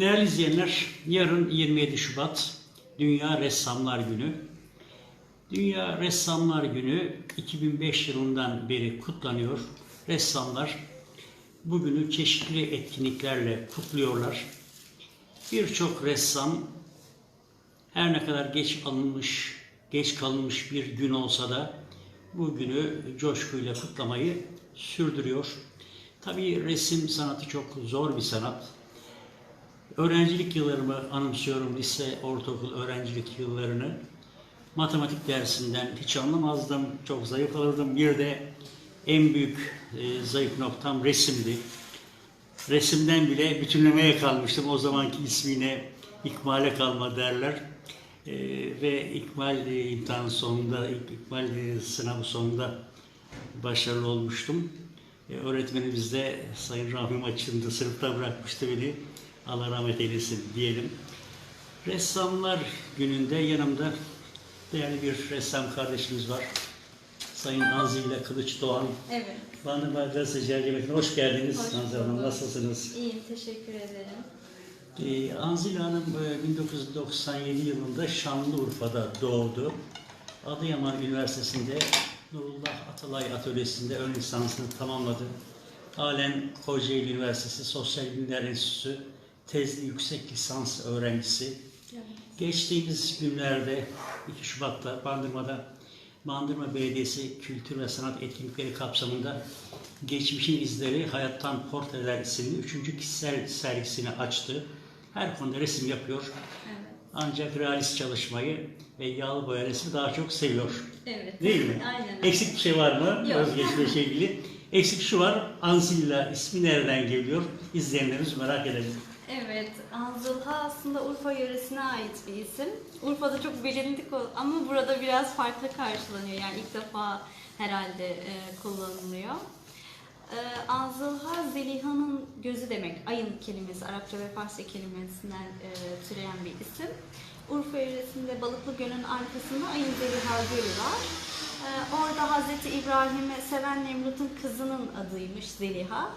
Değerli izleyenler, yarın 27 Şubat Dünya Ressamlar Günü. Dünya Ressamlar Günü 2005 yılından beri kutlanıyor. Ressamlar bugünü çeşitli etkinliklerle kutluyorlar. Birçok ressam her ne kadar geç alınmış, geç kalınmış bir gün olsa da bu günü coşkuyla kutlamayı sürdürüyor. Tabii resim sanatı çok zor bir sanat. Öğrencilik yıllarımı anımsıyorum, lise, ortaokul öğrencilik yıllarını. Matematik dersinden hiç anlamazdım, çok zayıf alırdım. Bir de en büyük e, zayıf noktam resimdi. Resimden bile bütünlemeye kalmıştım. O zamanki ismine ikmale kalma derler. E, ve ikmal e, imtihanı sonunda, ik- ikmal e, sınavı sonunda başarılı olmuştum. E, öğretmenimiz de Sayın Rahmi Açındı sınıfta bırakmıştı beni. Allah rahmet eylesin diyelim. Ressamlar gününde yanımda değerli bir ressam kardeşimiz var. Sayın Anzile Kılıç Doğan. Evet. Bandırma Gazeteci Erciyes'e hoş geldiniz. Hoş Anzile Hanım nasılsınız? İyiyim, teşekkür ederim. Ee, Anzile Hanım e, 1997 yılında Şanlıurfa'da doğdu. Adıyaman Üniversitesi'nde Nurullah Atalay Atölyesi'nde ön lisansını tamamladı. Halen Kocaeli Üniversitesi Sosyal Bilimler Enstitüsü tezli yüksek lisans öğrencisi. Evet. Geçtiğimiz günlerde 2 Şubat'ta Bandırma'da Bandırma Belediyesi Kültür ve Sanat Etkinlikleri kapsamında Geçmişin İzleri Hayattan Portreler isimli 3. kişisel sergisini açtı. Her konuda resim yapıyor. Evet. Ancak realist çalışmayı ve yağlı boya resmi daha çok seviyor. Evet. Değil mi? Aynen. Eksik bir şey var mı? Yok. Özgeçmişle ilgili. Eksik şu var. Anzilla ismi nereden geliyor? İzleyenlerimiz merak edebilir. Evet, Anzulha aslında Urfa yöresine ait bir isim. Urfa'da çok bilindik ama burada biraz farklı karşılanıyor. Yani ilk defa herhalde e, kullanılıyor. E, Anzulha Zeliha'nın gözü demek. Ayın kelimesi, Arapça ve Farsça kelimesinden e, türeyen bir isim. Urfa yöresinde Balıklı Göl'ün arkasında Ayın Zeliha Gölü var. E, orada Hazreti İbrahim'e seven Nemrut'un kızının adıymış Zeliha.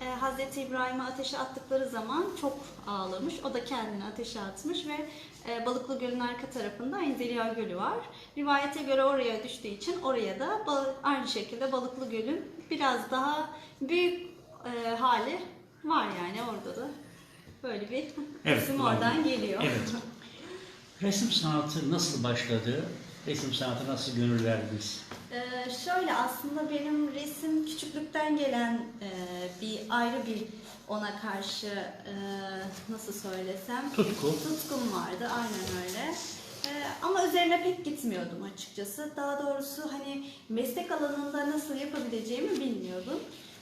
E, Hazreti İbrahim'i ateşe attıkları zaman çok ağlamış. O da kendini ateşe atmış ve e, Balıklı Göl'ün arka tarafında Ayın Zeliha Gölü var. Rivayete göre oraya düştüğü için oraya da aynı şekilde Balıklı Göl'ün biraz daha büyük e, hali var yani orada da. Böyle bir Evet, var. oradan geliyor. Evet. Resim sanatı nasıl başladı? Resim sanatı nasıl gönül verdiniz? Ee, şöyle aslında benim resim küçüklükten gelen e, bir ayrı bir ona karşı e, nasıl söylesem Tutku. tutkum vardı aynen öyle. Ee, ama üzerine pek gitmiyordum açıkçası. Daha doğrusu hani meslek alanında nasıl yapabileceğimi bilmiyordum.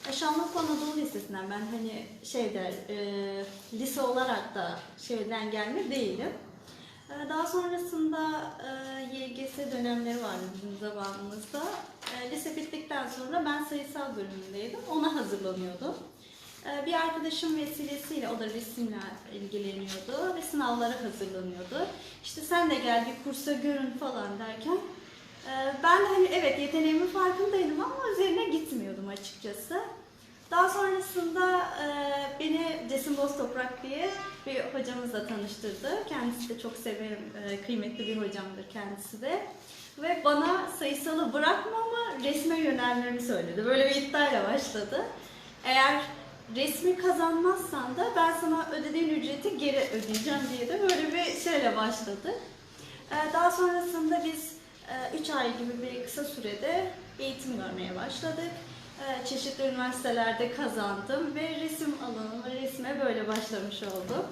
E, Şanlıurfa Anadolu Lisesi'nden ben hani şeyde e, lise olarak da şeyden gelme değilim. Ee, Daha sonrasında e, YGS dönemleri vardı bizim zamanımızda. E, Lise bittikten sonra ben sayısal bölümündeydim. Ona hazırlanıyordum. E, Bir arkadaşım vesilesiyle, o da resimle ilgileniyordu ve sınavlara hazırlanıyordu. İşte sen de gel bir kursa görün falan derken ben de hani evet yeteneğimin farkındaydım ama üzerine gitmiyordum açıkçası. Daha sonrasında e, beni Cesim Boz Toprak diye bir hocamızla tanıştırdı. Kendisi de çok severim, e, kıymetli bir hocamdır kendisi de. Ve bana sayısalı bırakma ama resme yönelmemi söyledi. Böyle bir iddiayla başladı. Eğer resmi kazanmazsan da ben sana ödediğin ücreti geri ödeyeceğim diye de böyle bir şeyle başladı. E, Daha sonrasında biz 3 ay gibi bir kısa sürede eğitim görmeye başladık. E, Çeşitli üniversitelerde kazandım ve resim alanıma, resme böyle başlamış oldum.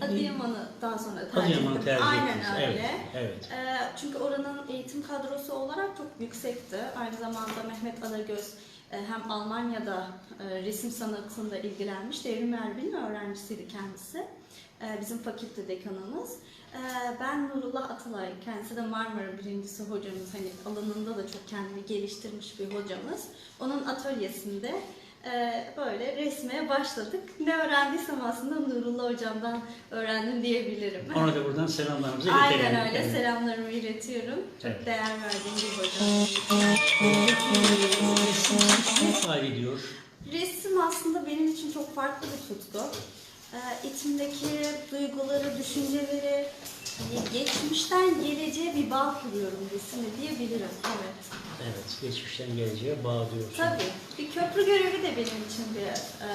Adıyaman'ı daha sonra tercih Adıyaman'ı ettim. tercih Aynen ettiniz. öyle. Evet, evet. E, Çünkü oranın eğitim kadrosu olarak çok yüksekti. Aynı zamanda Mehmet Alagöz e, hem Almanya'da e, resim sanatında ilgilenmiş. Devrim Erbil'in öğrencisiydi kendisi. E, Bizim fakülte dekanımız. E, Ben Nurullah Atalay, kendisi de Marmara birincisi hocamız. Hani alanında da çok kendini geliştirmiş bir hocamız. Onun atölyesinde e, böyle resmeye başladık. Ne öğrendiysem aslında Nurullah hocamdan öğrendim diyebilirim. Ona da buradan selamlarımızı iletelim. Aynen öyle. Evet. Selamlarımı iletiyorum. Çok Evet. değer verdiğim bir hocam. Resim ne ifade ediyor? Resim aslında benim için çok farklı bir tutku. E, içimdeki duyguları, düşünceleri hani geçmişten geleceğe bir bağ kuruyorum resimle diyebilirim. Evet. Evet, geçmişten geleceğe bağlıyorsun. Tabii. Bir köprü görevi de benim için bir e,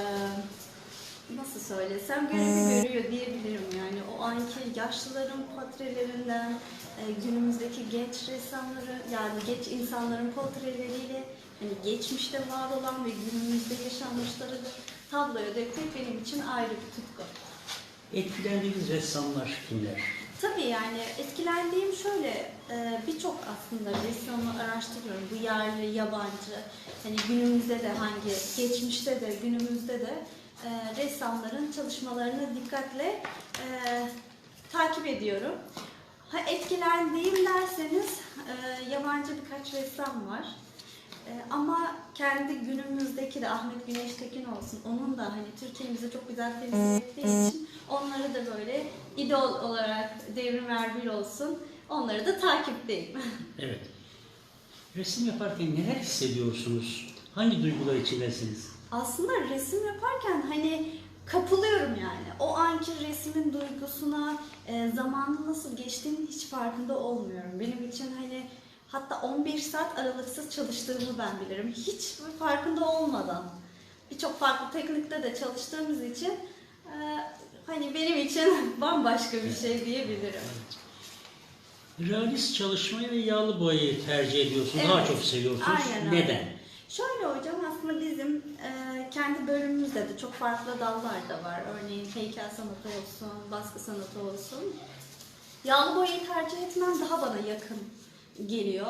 nasıl söylesem görevi görüyor diyebilirim yani. O anki yaşlıların portrelerinden e, günümüzdeki genç ressamları yani genç insanların portreleriyle hani geçmişte var olan ve günümüzde yaşanmışları da tabloya dökmek benim için ayrı bir tutku. Etkilendiğiniz ressamlar kimler? Tabii yani etkilendiğim şöyle e, birçok aslında ressamı araştırıyorum. Bu yerli, yabancı. Hani günümüzde de hangi, geçmişte de günümüzde de e, ressamların çalışmalarını dikkatle e, takip ediyorum. Ha, etkilendiğim derseniz yabancı birkaç ressam var. E, ama kendi günümüzdeki de Ahmet Güneş Tekin olsun. Onun da hani Türkiye'mizi çok güzel temsil ettiği için onları da böyle idol olarak Devrim Erbil olsun. Onları da takipteyim. Evet. Resim yaparken neler hissediyorsunuz? Hangi duygular içindesiniz? Aslında resim yaparken hani kapılıyorum yani. O anki resmin duygusuna e, zamanın nasıl geçtiğinin hiç farkında olmuyorum. Benim için hani hatta 15 saat aralıksız çalıştığımı ben bilirim. Hiç farkında olmadan. Birçok farklı teknikte de çalıştığımız için e, hani benim için bambaşka bir şey diyebilirim. Realist çalışmayı ve yağlı boyayı tercih ediyorsunuz. Daha Evet. çok seviyorsunuz. Aynen. Neden? Şöyle hocam aslında bizim e, kendi bölümümüzde de çok farklı dallar da var. Örneğin heykel sanatı olsun, baskı sanatı olsun. Yağlı boyayı tercih etmem daha bana yakın geliyor.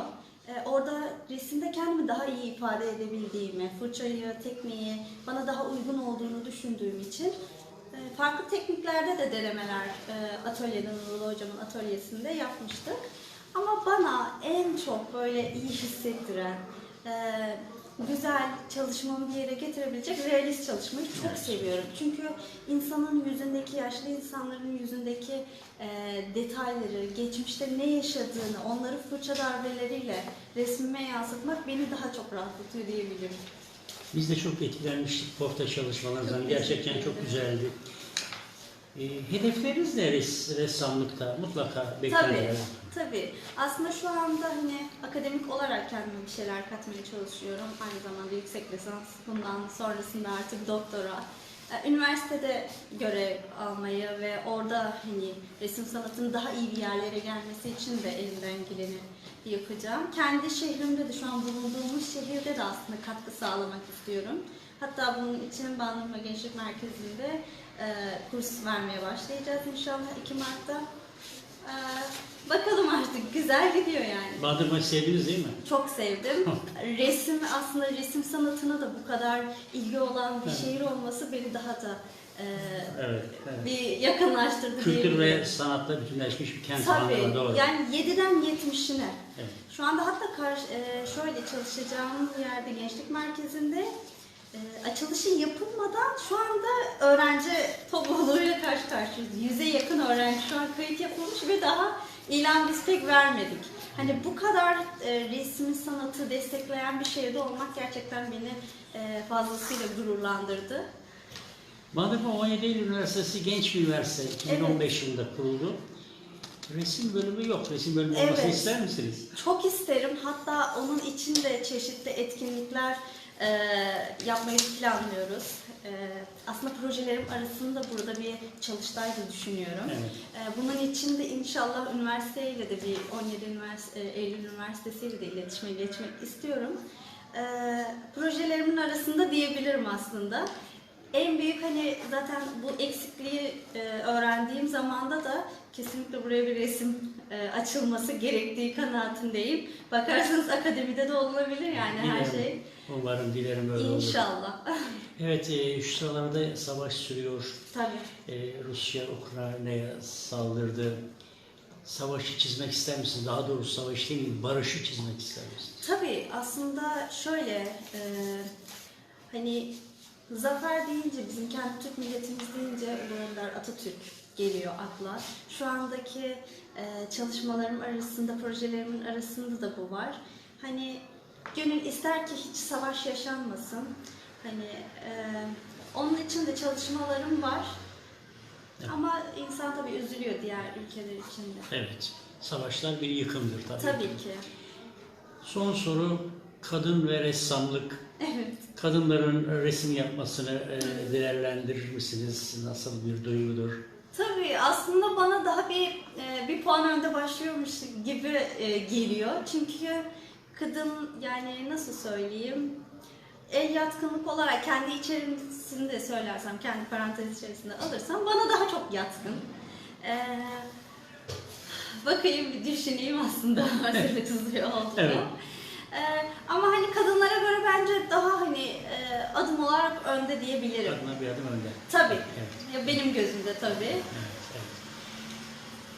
E, orada resimde kendimi daha iyi ifade edebildiğimi, fırçayı, tekniği bana daha uygun olduğunu düşündüğüm için e, farklı tekniklerde de denemeler e, atölyede Nurullah Hocam'ın atölyesinde yapmıştık. Ama bana en çok böyle iyi hissettiren, e, güzel çalışmamı bir yere getirebilecek realist çalışmayı çok seviyorum. Çünkü insanın yüzündeki, yaşlı insanların yüzündeki e, detayları, geçmişte ne yaşadığını, onları fırça darbeleriyle resmime yansıtmak beni daha çok rahatlatıyor diyebilirim. Biz de çok etkilenmiştik portre çalışmalarınızdan. Çok Gerçekten çok güzeldi. E, hedefleriniz ne res, ressamlıkta? Mutlaka Tabii, beklentiler. tabii. Aslında şu anda hani akademik olarak kendime bir şeyler katmaya çalışıyorum. Aynı zamanda yüksek lisans, bundan sonrasında artık doktora. Ee, Üniversitede görev almayı ve orada hani resim sanatının daha iyi bir yerlere gelmesi için de elimden geleni yapacağım. Kendi şehrimde de şu an bulunduğumuz şehirde de aslında katkı sağlamak istiyorum. Hatta bunun için Bandırma Gençlik Merkezi'nde e, kurs vermeye başlayacağız inşallah 2 Mart'ta. Ee, bakalım artık güzel gidiyor yani. Bandırmayı sevdiniz değil mi? Çok sevdim. Resim aslında resim sanatına da bu kadar ilgi olan bir Evet. şehir olması beni daha da e, Evet. evet. bir yakınlaştırdı Kültür ve sanatla bütünleşmiş bir kent Tabii. Bandırma doğru. Yani 7'den 70'ine. Evet. Şu anda hatta karşı, e, şöyle çalışacağım yerde gençlik merkezinde e, açılışı yapılmadan şu anda öğrenci topluluğuyla karşı karşıyayız. Yüze yakın öğrenci şu an kayıt yapılmış ve daha ilan biz pek vermedik. Hani bu kadar e, resmi sanatı destekleyen bir şehirde olmak gerçekten beni e, fazlasıyla gururlandırdı. Bandırma 17 Eylül Üniversitesi genç bir üniversite. 2015 yılında kuruldu. Resim bölümü yok. Resim bölümü olmasını Evet. ister misiniz? Çok isterim. Hatta onun için de çeşitli etkinlikler e, yapmayı planlıyoruz. E, aslında projelerim arasında burada bir çalıştay da düşünüyorum. Evet. E, bunun için de inşallah üniversiteyle de bir 17 üniversite, e, Eylül Üniversitesi'yle de iletişime geçmek istiyorum. E, projelerimin arasında diyebilirim aslında. En büyük hani zaten bu eksikliği e, öğrendiğim zamanda da kesinlikle buraya bir resim e, açılması gerektiği kanaatindeyim. Bakarsanız akademide de olabilir yani her şey. Umarım dilerim öyle olur. İnşallah. Evet, e, şu sıralarda savaş sürüyor. Tabii. E, Rusya Ukrayna'ya saldırdı. Savaşı çizmek ister misiniz? Daha doğrusu savaş değil, barışı çizmek ister misiniz? Tabii aslında şöyle e, hani zafer deyince bizim kendi Türk milletimiz deyince Ulu Önder Atatürk geliyor akla. Şu andaki e, çalışmalarım arasında, projelerimin arasında da bu var. Hani gönül ister ki hiç savaş yaşanmasın. Hani e, onun için de çalışmalarım var. Ama insan tabii üzülüyor diğer ülkeler için de. Evet. Savaşlar bir yıkımdır tabii. Tabii ki. Son soru kadın ve ressamlık. Evet. Kadınların resim yapmasını e, değerlendirir misiniz? Nasıl bir duygudur? Tabii aslında bana daha bir e, bir puan önde başlıyormuş gibi e, geliyor. Çünkü kadın yani nasıl söyleyeyim el yatkınlık olarak kendi içerisinde söylersem, kendi parantez içerisinde alırsam bana daha çok yatkın. E, bakayım bir düşüneyim aslında size kızıyor olduğunu. Evet. E, ama hani kadınlara göre bence daha hani e, adım olarak önde diyebilirim. Kadına bir adım önde. Tabii. Evet. Ya benim gözümde tabii. Evet, evet.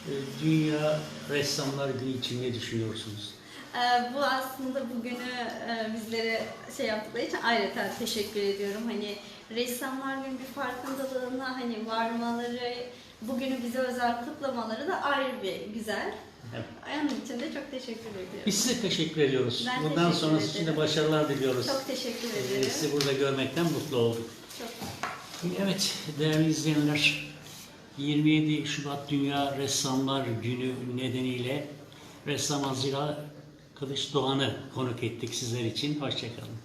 E, Dünya Ressamlar Günü için ne düşünüyorsunuz? Ee, bu aslında bugünü e, bizlere şey yaptıkları için ayrıca teşekkür ediyorum. Hani ressamlar günü bir farkındalığına hani varmaları, bugünü bize özel kutlamaları da ayrı bir güzel. Evet. Onun için de çok teşekkür ediyorum. Biz size teşekkür ediyoruz. Ben Bundan teşekkür sonrası için de ederim. başarılar diliyoruz. Çok teşekkür ederim. Sizi burada görmekten mutlu olduk. Çok Evet değerli izleyenler 27 Şubat Dünya Ressamlar Günü nedeniyle ressam Azira Kılıç Doğan'ı konuk ettik sizler için. Hoşçakalın.